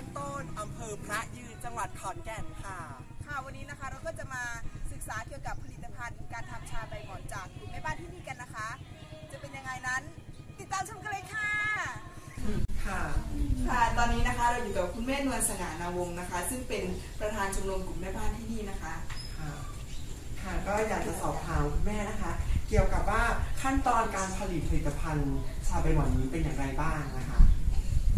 านต้นอำเภอพระยืนจังหวัดขอนแก่นค่ะ ค่ะวันนี้นะคะเราก็จะมาศึกษาเกี่ยวกับผลิตภัณฑ์การทำชาใบหมอนจากกลุ่มแม่บ้านที่นี่กันนะคะ จะเป็นยังไงนั้น ติดตามชมกันเลยค่ะ ค่ะค่ะตอนนี้นะคะเราอยู่กับคุณแม่นวลสง่านาวงนะคะ ซึ่งเป็นประธานชมรมกลุ่มแม่บ้านที่นี่นะคะ ค่ะค่ะก็อยากจะสอบถามคุณแม่นะคะ เกี่ยวกับว่าขั้นตอนการผลิตผลิตภัณฑ์ชาใบหมอนนี้เป็นอย่างไรบ้างนะคะ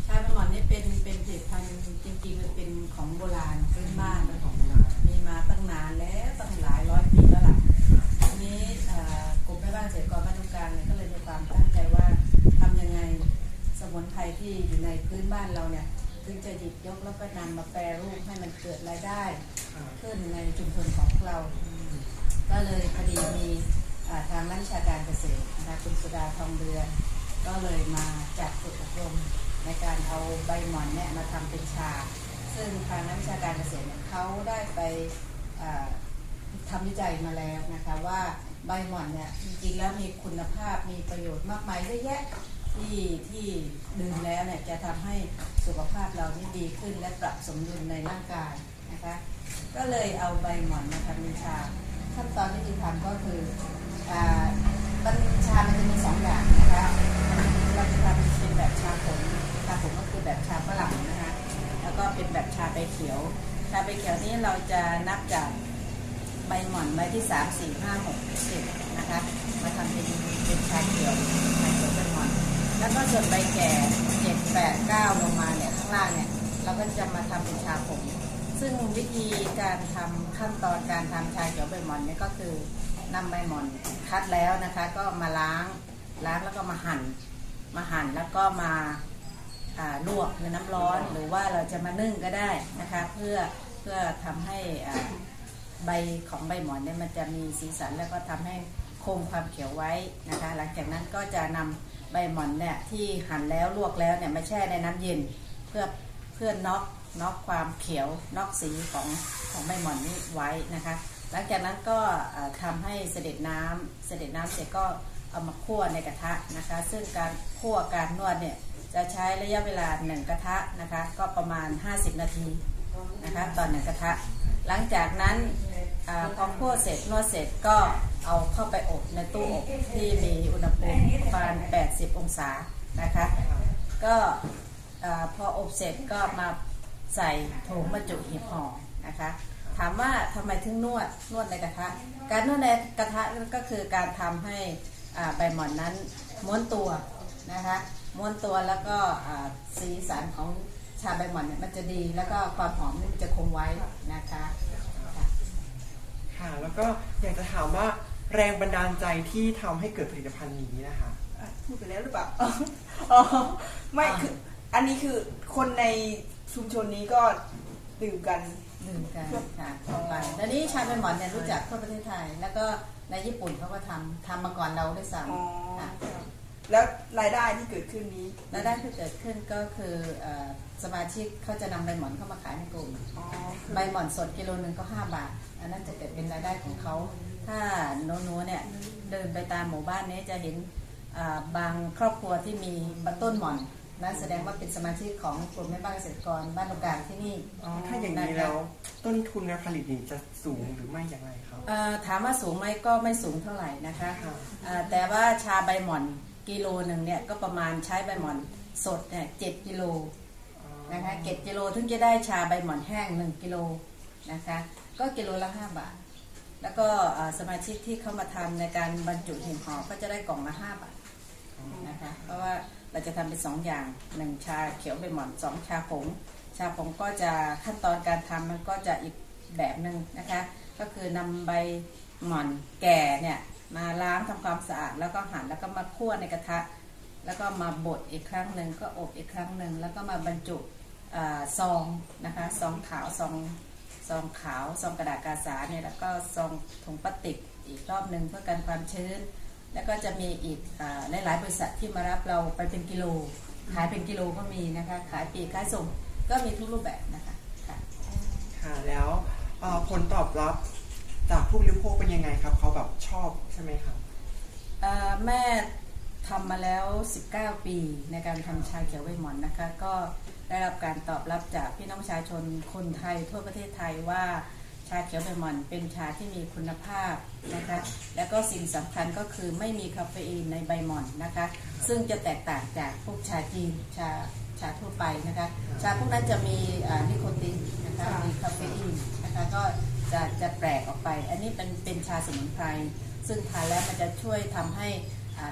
ชาประหมอนนี่เป็นเป็นผลิตภัณฑ์จริงๆมันเป็นของโบราณพื้นบ้านเป็นของโบราณมีมาตั้งนานแล้วตั้งหลายร้อยปีแล้วล่ะทีนี้เอ่อกลุ่มแม่บ้านเกษตรกรบ้านตรงกลางเนี่ยก็เลยมีความตั้งใจว่าทำยังไงสมุนไพรที่อยู่ในพื้นบ้านเราเนี่ยถึงจะหยิบยกแล้วก็นำมาแปรรูปให้มันเกิดรายได้ ขึ้นในชุมชนของเรา ก็เลยพอดีมีอ่าทางนักวิชาการเกษตรนะคะคุณสุดาทองเรือนก็เลยมาจัดฝึกอบรม ในการเอาใบหม่อนเนี่ยมาทำเป็นชา ซึ่งทางนักวิชาการเกษตรเนี่ยเขาได้ไปอ่าทำวิจัยมาแล้วนะคะว่าใบหม่อนเนี่ยจริงๆแล้วมีคุณภาพมีประโยชน์มากมายเยอะแยะที่ที่ดื่มแล้วเนี่ยจะทำให้สุขภาพเรานี่ดีขึ้นและปรับสมดุลในร่างกายนะคะก็เลยเอาใบหม่อนมาทำเป็นชา ขั้นตอนที่จะทำก็คืออ่าบัญชามันจะมีสองอย่างนะคะเราจะทำเป็นแบบชาผงาผงก็คือแบบชาฝรั่งนะคะ แล้วก็เป็นแบบชาใบเขียว ชาใบเขียวนี้เราจะนับจากใบหม่อนใบที่สามสี่ห้าหกเจ็ดนะคะ มาทำเป็นเป็นชาเขียวชาเขียวใบหม่อน แล้วก็ส่วนใบแก่เจ็ดแปดเก้าลงมาเนี่ยข้างล่างเนี่ยเราก็จะมาทำเป็นชาผงซึ่งวิธีการทำขั้นตอนการทำชาเขียวใบหม่อนเนี่ยก็คือนำใบหม่อนคัดแล้วนะคะ ก็มาล้างล้างแล้วก็มาหั่น มาหั่นแล้วก็มา ลวกในน้ำร้อนหรือว่าเราจะมานึ่งก็ได้นะคะ เพื่อเพื่อทำให้ใบของใบหมอนเนี่ยมันจะมีสีสันแล้วก็ทำให้คงความเขียวไว้นะคะ หลังจากนั้นก็จะนำใบหมอนเนี่ยที่หั่นแล้วลวกแล้วเนี่ยมาแช่ในน้ำเย็นเพื่อเพื่อน็อกน็อกความเขียวน็อกสีของของใบหมอนนี้ไว้นะคะ หลังจากนั้นก็เอ่อทำให้เสด็จน้ำเสด็จน้ำเสร็จก็เอามาคั่วในกระทะนะคะ ซึ่งการคั่วการนวดเนี่ย จะใช้ระยะเวลาหนึ่งกระทะนะคะ ก็ประมาณ 50 นาทีนะคะต่อหนึ่งกระทะ หลังจากนั้นอพอคั่วเสร็จนวดเสร็จก็เอาเข้าไปอบในตู้อบที่มีอุณหภูมิประมาณ 80 องศานะคะ ก็พออบเสร็จก็มาใส่ถุงบรรจุหีบห่อนะคะถามว่าทำไมถึงนวดนวดในกระทะ การนวดในกระทะก็คือการทำให้ใบหม่อนนั้นม้วนตัว นะคะม้วนตัวแล้วก็อ่าสีสันของชาใบหม่อนเนี่ยมันจะดีแล้วก็ความหอมนี่มันจะคงไว้นะคะค่ะค่ะแล้วก็อยากจะถามว่าแรงบันดาลใจที่ทำให้เกิดผลิตภัณฑ์นี้นะคะอะพูดไปแล้วหรือเปล่าอ๋อไม่คืออันนี้คือคนในชุมชนนี้ก็ดื่มกันดื่มกันค่ะทั่วไปแล้วนี้ชาใบหม่อนเนี่ยรู้จักทั่วประเทศไทย แล้วก็ในญี่ปุ่นเขาก็ทำทำมาก่อนเราด้วยซ้อ๋อำค่ะ แล้วรายได้ที่เกิดขึ้นนี้รายได้ที่เกิดขึ้นก็คือเอ่อสมาชิกเขาจะนำใบหมอนเข้ามาขายในกลุ่มอ๋อใบหมอนสดกิโลหนึ่งก็5บาท อันนั้นจะเกิดเป็นรายได้ของเขาถ้าโน้นๆเนี่ยเดินไปตามหมู่บ้านนี้จะเห็นอ่าบางครอบครัวที่มีต้นหมอนนั่นแสดงว่าเป็นสมาชิกของกลุ่มแม่บ้านเกษตรกรบ้านตรงกลางที่นี่อ๋อถ้าอย่างนี้แล้วต้นทุนการผลิตนี่จะสูงหรือไม่อย่างไรครับเอ่อถามว่าสูงไหมก็ไม่สูงเท่าไหร่นะคะค่ะเอ่อแต่ว่าชาใบหม่อน กิโลหนึ่งเนี่ยก็ประมาณใช้ใบหม่อนสดเนี่ยเจ็ดกิโลนะคะเก็บกิโลถึงจะได้ชาใบหม่อนแห้ง1กิโลนะคะก็กิโลละ5บาท แล้วก็เอ่อสมาชิกที่เข้ามาทำในการบรรจุหีบห่อก็จะได้กล่องละ5บาทนะคะเพราะว่าเราจะทำเป็น2อย่าง1ชาเขียวใบหม่อน2ชาผงชาผงก็จะขั้นตอนการทำมันก็จะอีกแบบหนึ่งนะคะ ก็คือนำใบหม่อนแก่เนี่ย มาล้างทำความสะอาด แล้วก็หั่นแล้วก็มาคั่วในกระทะ แล้วก็มาบดอีกครั้งหนึ่งก็อบอีกครั้งหนึ่งแล้วก็มาบรรจุซองนะคะซองขาวซองซองขาวซองกระดาษกาสาเนี่ยแล้วก็ซองถุงพลาสติกอีกรอบหนึ่งเพื่อกันความชื้น แล้วก็จะมีอีกอาหลายๆบริษัทที่มารับเราไปเป็นกิโล ขายเป็นกิโลก็มีนะคะขายปีกขายส่งก็มีทุกรูปแบบนะคะค่ะแล้วผลตอบรับ จากผู้บริโภคเป็นยังไงครับเขาแบบชอบใช่ไหมครับแม่ทำมาแล้ว 19 ปีในการทำชาเขียวใบหมอนนะคะ ก็ได้รับการตอบรับจากพี่น้องประชาชนคนไทยทั่วประเทศไทยว่าชาเขียวใบหมอนเป็นชาที่มีคุณภาพนะคะ แล้วก็สิ่งสำคัญก็คือไม่มีคาเฟอีนในใบหมอนนะคะ ซึ่งจะแตกต่างจากพวกชาจีนชาชาทั่วไปนะคะ ชาพวกนั้นจะมีนิโคตินนะคะมีคาเฟอีนนะคะก็ จะจะแปลกออกไป อันนี้เป็นเป็นชาสมุนไพร ซึ่งทานแล้วมันจะช่วยทำให้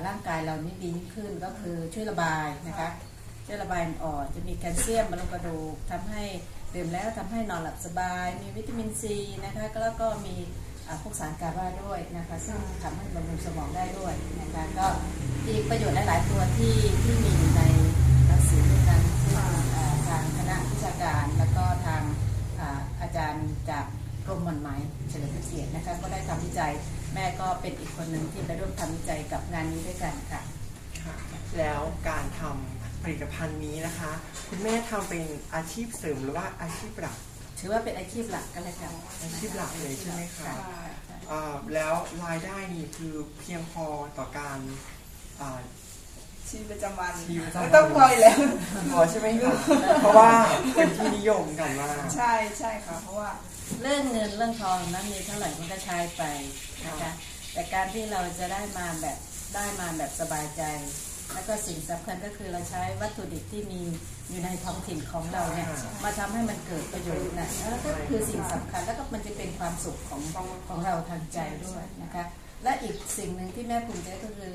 ร่างกายเรานี่ดีขึ้นก็คือช่วยระบายนะคะช่วยระบายออกจะมีแคลเซียมบำรุงกระดูกทำให้ดื่มแล้วทำให้นอนหลับสบาย มีวิตามินซีนะคะแล้วก็มีพวกสารกาบาด้วยนะคะซึ่งทำให้บำรุงสมองได้ด้วยนะคะก็อีกประโยชน์หลายๆตัวที่ที่มีอยู่ในหนังสือเล่มนั้นทางคณะวิชาการ แล้วก็ทางอาจารย์จาก กรมหม่อนไหมเฉลิมพระเกียรตินะคะก็ได้ทำวิจัยแม่ก็เป็นอีกคนหนึ่งที่ไปร่วมทำวิจัยกับงานนี้ด้วยกันค่ะค่ะ แล้วการทำผลิตภัณฑ์นี้นะคะ คุณแม่ทำเป็นอาชีพเสริมหรือว่าอาชีพหลักถือว่าเป็นอาชีพหลักกันเลยค่ะอาชีพหลักเลยใช่ไหมคะค่ะอ่าแล้วรายได้นี่คือเพียงพอต่อการอ่าชีวิตประจำวันชีวิตประจำวันไม่ต้องคอยแล้วพอใช่ไหมคะเพราะว่าเป็นที่นิยมกันมากใช่ใช่ค่ะเพราะว่า เรื่องเงินเรื่องทองนั้นมีเท่าไหร่มันก็ใช้ไปนะคะแต่การที่เราจะได้มาแบบได้มาแบบสบายใจ แล้วก็สิ่งสำคัญก็คือเราใช้วัตถุดิบที่มีอยู่ในท้องถิ่นของเราเนี่ยใช่มาทำให้มันเกิดประโยชน์นะแล้วก็คือสิ่งสำคัญแล้วก็มันจะเป็นความสุขของของเราทางใจด้วยนะคะและอีกสิ่งหนึ่งที่แม่ภูมิใจก็คือ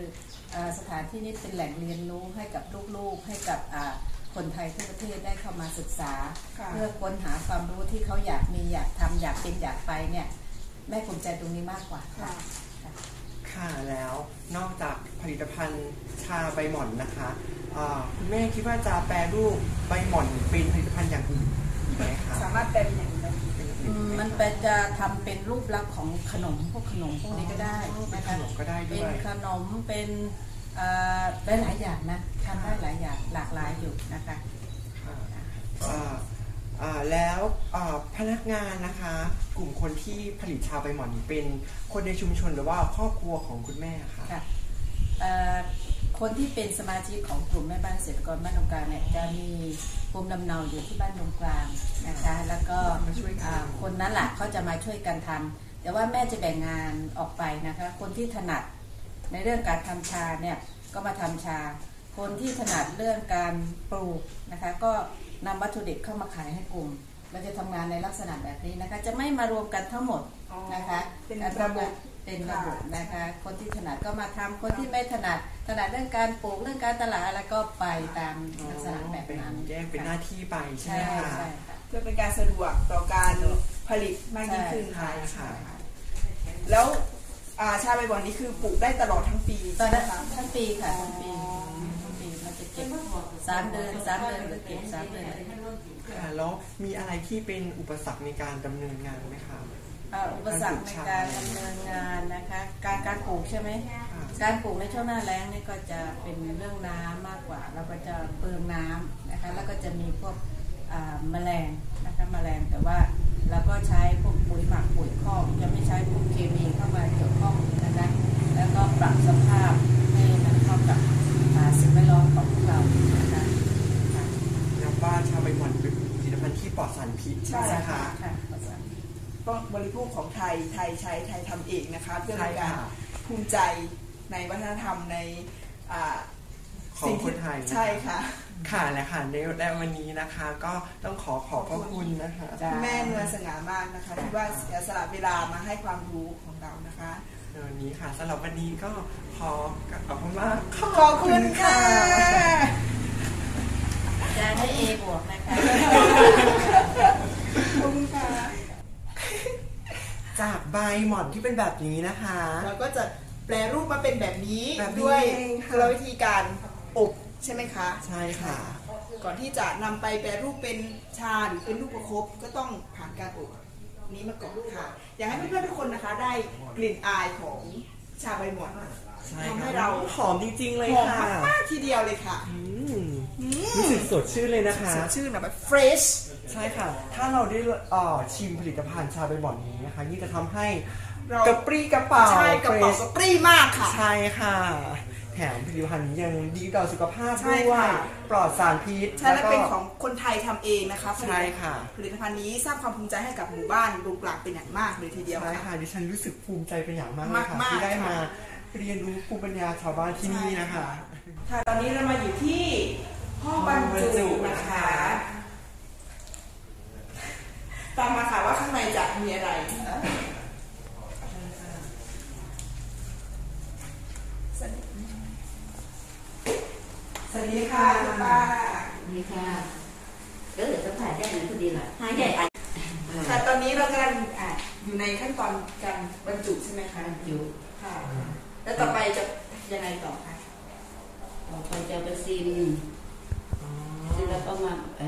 อ่าสถานที่นี้เป็นแหล่งเรียนรู้ให้กับลูกๆให้กับอ่า คนไทยทั่วประเทศได้เข้ามาศึกษาค่ะเพื่อค้นหาความรู้ที่เขาอยากมีอยากทำอยากเป็นอยากไปเนี่ยแม่ภูมิใจตรงนี้มากกว่าค่ะค่ะค่ะแล้วนอกจากผลิตภัณฑ์ชาใบหม่อนนะคะอ่าคุณแม่คิดว่าจะแปรรูปใบหม่อนเป็นผลิตภัณฑ์อย่างอื่นอีกไหมคะสามารถแปลเป็นอย่างอื่นได้เป็นอย่างอือื่นมไหมันเป็นจะทำเป็นรูปลักษณ์ของขนมพวกขนมพวกนี้ก็ได้เป็นนะขคะนมก็ได้ด้เป็วนยขนมเป็นเอ่อ ได้หลายอย่างนะทำได้หลายอย่างหลากหลายอยู่นะคะค่ะอ่าอ่าแล้วอ่าพนักงานนะคะ กลุ่มคนที่ผลิตชาใบหม่อนนี้เป็นคนในชุมชนหรือว่าครอบครัวของคุณแม่ค่ะค่ะเอ่อคนที่เป็นสมาชิกของกลุ่มแม่บ้านเกษตรกรบ้านตรงกลางเนี่ยจะมีภูมิลำเนาอยู่ที่บ้านตรงกลางนะคะ แล้วก็มาช่วยกันอ่าคนนั้นแหละเขาจะมาช่วยกันทำแต่ว่าแม่จะแบ่งงานออกไปนะคะ คนที่ถนัด ในเรื่องการทำชาเนี่ยก็มาทำชา คนที่ถนัดเรื่องการปลูกนะคะก็นำวัตถุดิบเข้ามาขายให้กลุ่มเราจะทำงานในลักษณะแบบนี้นะคะจะไม่มารวมกันทั้งหมดอ๋อนะคะเป็นการระทำบงานบเป็นระบบค่ะนะคะคนที่ถนัดก็มาทำคนที่ไม่ถนัดถนัดเรื่องการปลูกเรื่องการตลาดอะไรก็ไปตามลักษณะแบบเป็นนั้นแยกเป็นหน้าที่ไปใช่ใช่ไหมคะใช่ค่ะเพื่อเป็นการสะดวกต่อการผลิตมากยิ่งขึ้นใช่ค่ะค่ะแล้ว อ่าชาใบหม่อนนี้คือปลูกได้ตลอดทั้งปีตอนใช่นั้นไหมคะทั้งปีค่ะทั้งปีทั้งปีมันจะเก็บสามเดือนสามเดือนก็เก็บสามเดือนค่ะแล้วมีอะไรที่เป็นอุปสรรคในการดำเนินงานไหมคะอ่าอุปสรรคในการดำเนินงานนะคะ การการปลูกใช่ไหมค่ะการปลูกในช่วงหน้าแล้งนี่ก็จะเป็นเรื่องน้ำมากกว่า เราก็จะเปลืองน้ำนะคะแล้วก็จะมีพวกอ่าแมลงนะคะแมลงแต่ว่า เราก็ใช้พวกปุ๋ยหมักปุ๋ยคอกจะไม่ใช้พวกเคมีเข้ามาเกี่ยวข้องนะคะแล้วก็ปรับสภาพให้มันเข้ากับอ่าสิ่งแวดล้อมของพวกเรานะคะค่ะนับว่าชาใบหม่อนเป็นผลิตภัณฑ์ที่ปลอดสารพิษใช่ไหมค่ะค่ะขอบคุณต้องบริโภคของไทยไทยใช้ไทยทำเองนะคะ เพื่อใช่เป็นการค่ะภูมิใจในวัฒนธรรมในอ่าของสิ่งคที่นไทยนใช่ค่ะ ค่ะและค่ะในและวันนี้นะคะก็ต้องขอขอบพระคุณนะคะจ้าแม่นวลสง่ามากนะคะที่ว่าเสียสละเวลามาให้ความรู้ของเรานะคะในวันนี้ค่ะสำหรับวันนี้ก็ขอกลับขอบคุณมากขอบคุณค่ะจะได้เอบวกนะคะขอบคุณค่ะจากใบหม่อนที่เป็นแบบนี้นะคะ เราก็จะแปลรูปมาเป็นแบบนี้แบบนี้ด้วยเองค่ะกลวิธีการอบ ใช่ไหมคะ ใช่ค่ะ ก่อนที่จะนำไปแปรรูปเป็นชาหรือเป็นลูกประคบก็ต้องผ่านการอบนี้มาก่อนค่ะ อยากให้เพื่อนๆทุกคนนะคะ ได้กลิ่นอายของชาใบหม่อนใช่ทำให้ค่ะเราหอมจริง ๆ เลยหอมค่ะมากๆทีเดียวเลยค่ะอืมอืมรู้สึกสดชื่นเลยนะคะ สดชื่นนะแบบ fresh ใช่ค่ะ ถ้าเราได้เอ่อชิมผลิตภัณฑ์ชาใบหม่อนนี้นะคะ นี่จะทำให้เรากระปรี้กระเป๋าใช่กระเป๋า fresh กระปรี้มากค่ะ ใช่ค่ะแถม ผลิตภัณฑ์นี้ยังดีต่อสุขภาพใช่ด้วย ค่ะ ปลอดสารพิษใช่และก็ เป็นของคนไทยทำเองนะคะผลิตใช่ค่ะ ผลิตภัณฑ์นี้สร้างความภูมิใจให้กับหมู่บ้านลุงกลางเป็นอย่างมากเลยทีเดียว ใช่ค่ะค่ะดิฉันรู้สึกภูมิใจเป็นอย่างมากเลยค่ะมากๆที่ได้ค่ะมาเรียนรู้ภูมิปัญญาชาวบ้านที่นี่นะคะ ค่ะตอนนี้เรามาอยู่ที่หห้องบรรจุนะคะตามมาค่ะว่าข้างในจะมีอะไร สวัส ดีค่ะคุณป้านี่ค่ะเออสัมผัสได้เหมือนพอดีเลยหายใจอัดค่ะตอนนี้เรากำลังอะอยู่ในขั้นตอนการบรรจุใช่ไหมคะอยู่ค่ะ แล้วต่อไปจะยังไงต่อคะต่อไปจะไปซิมซิมแล้วก็มาไอ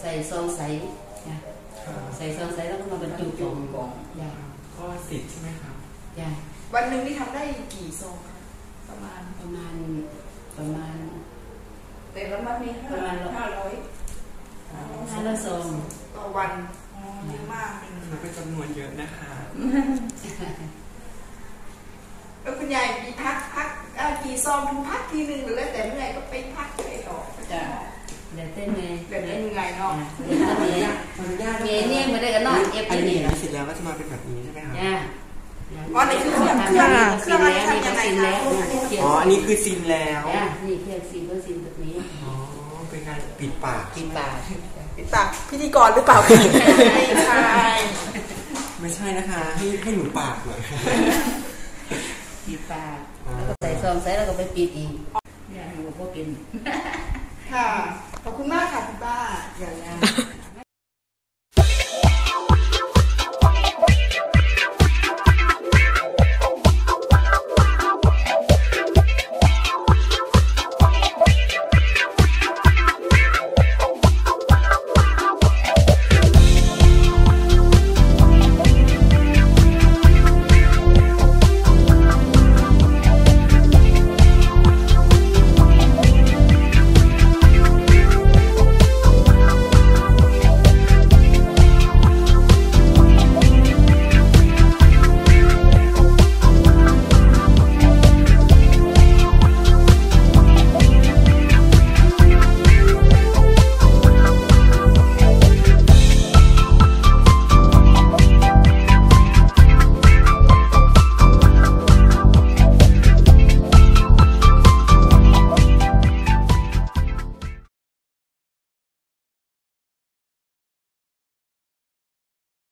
ใส่ซองใสจ้ะใส่ซองใสแล้วก็มาบรรจุกล่องกล่องจ้ะก็สิบใช่ไหมครับจ้ะวันหนึ่งนี่ทำได้กี่ซองคะประมาณประมาณประมาณ แต่ละมัดมีห้าประมาณห้าร้อยห้าร้อยซองต่อวันอ๋อเยอะมากเลยมันเป็นจำนวนเยอะนะคะแล้วคุณยายมีพักพักเอ่อกี่ซองถึงพักทีหนึ่งหรือแล้วแต่เมื่อไหร่ก็ไปพักไปต่อจ้ะเดี๋ยวเต้นเลยเดี๋ยวได้เหนื่อยเนาะเดี๋ยวจะมีขออนุญาตเงี้ยเนี่ยมาได้กันนอนเอฟอันที่นี้นี่เสร็จแล้วก็จะมาเป็นแบบนี้ใช่ไหมครับจ้ะ อ๋อนี่คือเครื่องเครื่องเครื่องอะไรทำยังไงคะอ๋ออันนี้คือซิมแล้วจ้ะนี่เครื่องซิมก็ซิมแบบนี้อ๋อเป็นการปิดปากปิดปากปิดปากพิธีกรหรือเปล่าไม่ใช่ไม่ใช่นะคะให้ให้หนูปากหน่อยปิดปากแล้วก็ใส่ซองใส่แล้วก็ไปปิดอีกเนี่ยหนูก็กินค่ะขอบคุณมากค่ะคุณป้าอย่างนี้